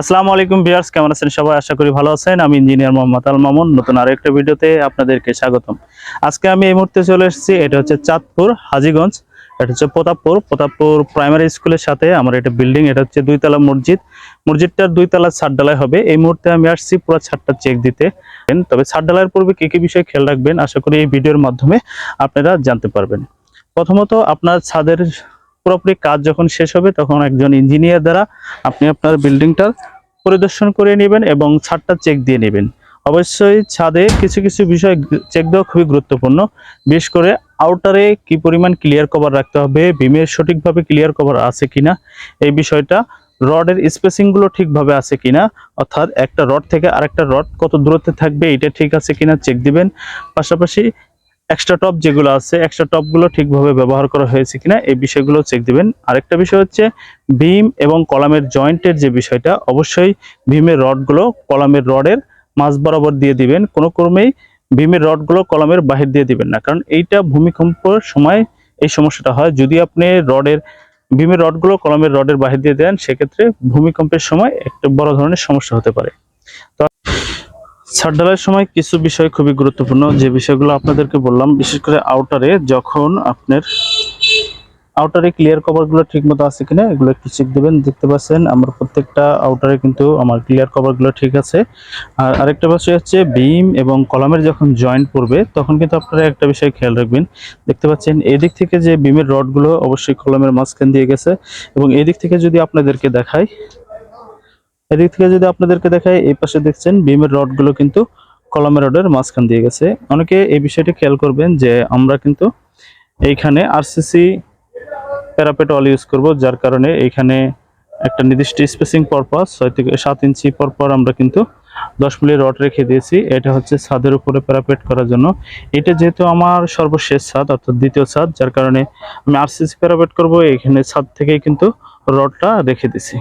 আসসালামু আলাইকুম ভিউয়ার্স, কেমন আছেন সবাই? আশা করি ভালো আছেন। আমি ইঞ্জিনিয়ার মোহাম্মদ আল মামুন নতুন আরও একটা ভিডিওতে আপনাদেরকে স্বাগতম। আজকে আমি এই মুহূর্তে চলে এসেছি, এটা হচ্ছে চাঁদপুর, হাজিগঞ্জ, এটা হচ্ছে প্রতাপপুর। প্রতাপপুর প্রাইমারি স্কুলের সাথে আমার এটা বিল্ডিং এটা হচ্ছে দুইতলা মসজিদ। মসজিদটার দুইতলা ছাদ ঢালাই হবে। এই মুহূর্তে আমি আসছি পুরো ছাদটা চেক দিতে। তবে ছাদ ঢালাইয়ের পূর্বে কি কি বিষয়ে খেয়াল রাখবেন, আশা করি এই ভিডিওর মাধ্যমে আপনারা জানতে পারবেন। প্রথমত আপনার ছাদের পুরোপুরি কাজ যখন শেষ হবে, তখন একজন ইঞ্জিনিয়ার দ্বারা আপনি আপনার বিল্ডিংটা পরিদর্শন করে নেবেন এবং ছাদটা চেক দিয়ে নেবেন। অবশ্যই ছাদে কিছু কিছু বিষয় চেক দেওয়া খুবই গুরুত্বপূর্ণ। বিশেষ করে আউটারে কি পরিমাণ ক্লিয়ার কভার রাখতে হবে বিমের সঠিকভাবে ক্লিয়ার কভার আছে কিনা, এই বিষয়টা রডের স্পেসিংগুলো ঠিকভাবে আছে কিনা, অর্থাৎ একটা রড থেকে আরেকটা রড কত দূরত্বে থাকবে, এটা ঠিক আছে কিনা চেক দিবেন। পাশাপাশি এক্সট্রা টপ যেগুলো আছে এক্সট্রা টপগুলো ঠিকভাবে ব্যবহার করা হয়েছে কিনা এই বিষয়গুলো চেক দিবেন। আরেকটা বিষয় হচ্ছে ভীম এবং কলামের জয়েন্টের যে বিষয়টা, অবশ্যই ভীমের রডগুলো কলামের রডের মাঝ বরাবর দিয়ে দিবেন। কোনো ক্রমেই ভীমের রডগুলো কলামের বাহির দিয়ে দিবেন না। কারণ এইটা ভূমিকম্পর সময় এই সমস্যাটা হয়। যদি আপনি রডের ভীমের রডগুলো কলমের রডের বাহির দিয়ে দেন, সেক্ষেত্রে ভূমিকম্পের সময় একটা বড় ধরনের সমস্যা হতে পারে। ছাদ ঢালাইয়ের সময় কিছু বিষয় খুবই গুরুত্বপূর্ণ। যে বিষয়গুলো আপনাদেরকে বললাম, বিশেষ করে আউটারে যখন আপনার আউটারে ক্লিয়ার কভারগুলো ঠিকমতো আছে কিনা, এগুলো একটু চেক দেবেন। দেখতে পাচ্ছেন, আমার প্রত্যেকটা আউটারে কিন্তু আমার ক্লিয়ার কভারগুলো ঠিক আছে। আর আরেকটা বিষয় হচ্ছে বিম এবং কলামের যখন জয়েন্ট পড়বে, তখন কিন্তু আপনারা একটা বিষয় খেয়াল রাখবেন। দেখতে পাচ্ছেন, এদিক থেকে যে বিমের রডগুলো অবশ্যই কলমের মাঝখান দিয়ে গেছে এবং এদিক থেকে যদি আপনাদেরকে দেখাই এদিক থেকে যদি আপনাদেরকে দেখায় এই পাশে দেখছেন বিমের রডগুলো কিন্তু কলমের রডের মাঝখান দিয়ে গেছে। অনেকে এই বিষয়টি খেয়াল করবেন যে আমরা কিন্তু এইখানে আরসিসি প্যারাপেট অল ইউজ করব, যার কারণে এইখানে একটা নির্দিষ্ট স্পেসিং পরপর ছয় থেকে সাত ইঞ্চি পর পর আমরা কিন্তু দশ মিলি রড রেখে দিয়েছি। এটা হচ্ছে ছাদের উপরে প্যারাপেট করার জন্য। এটা যেহেতু আমার সর্বশেষ ছাদ, অর্থাৎ দ্বিতীয় ছাদ, যার কারণে আমি আরসিসি প্যারাপেট করব এখানে ছাদ থেকেই কিন্তু রডটা রেখে দিছি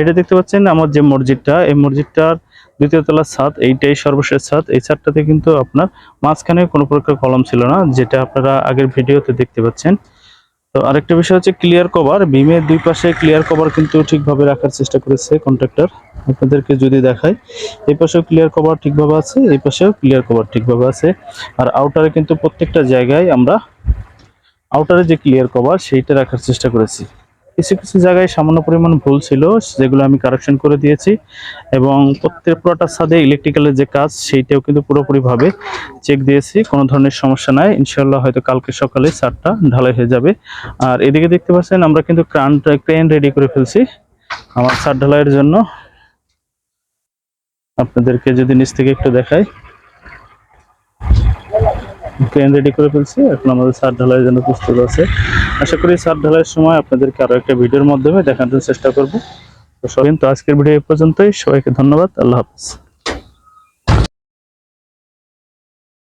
এটা দেখতে পাচ্ছেন আমার যে মসজিদটা, এই মসজিদটার দ্বিতীয় তলার ছাদ, এইটাই সর্বশেষ ছাদ। এই ছাদটাতে কিন্তু আপনার মাঝখানে কোনো প্রকার কলম ছিল না, যেটা আপনারা আগের ভিডিওতে দেখতে পাচ্ছেন। তো আরেকটা বিষয় হচ্ছে ক্লিয়ার কভার বিমের দুই পাশে ক্লিয়ার কভার কিন্তু ঠিকভাবে রাখার চেষ্টা করেছে কন্ট্রাক্টর আপনাদেরকে যদি দেখায় এই পাশেও ক্লিয়ার কভার ঠিকভাবে আছে, এই পাশেও ক্লিয়ার কভার ঠিকভাবে আছে। আর আউটারে কিন্তু প্রত্যেকটা জায়গায় আমরা আউটারে যে ক্লিয়ার কভার সেইটা রাখার চেষ্টা করেছি। কিছু কিছু জায়গায় সামান্য পরিমাণ ভুল ছিল, যেগুলো আমি কারেকশন করে দিয়েছি এবং প্রত্যেক পুরোটা ছাদে ইলেকট্রিক্যালের যে কাজ, সেইটাও কিন্তু পুরোপুরিভাবে চেক দিয়েছি, কোনো ধরনের সমস্যা নাই। ইনশাল্লাহ হয়তো কালকে সকালে ছাদটা ঢালাই হয়ে যাবে। আর এদিকে দেখতে পাচ্ছেন, আমরা কিন্তু ক্রান ক্রেন রেডি করে ফেলছি আমার ছাদ ঢালাইয়ের জন্য। আপনাদেরকে যদি নিচ থেকে একটু দেখাই। ক্রেন রেডি করে ফেলছি। এখন আমাদের সার ঢালাইয়ের জন্য প্রস্তুত আছে। আশা করি সার ঢালাইয়ের সময় আপনাদেরকে আরও একটা ভিডিওর মাধ্যমে দেখানোর চেষ্টা করব। তো সবাই তো আজকের ভিডিও এ পর্যন্তই। সবাইকে ধন্যবাদ। আল্লাহ হাফিজ।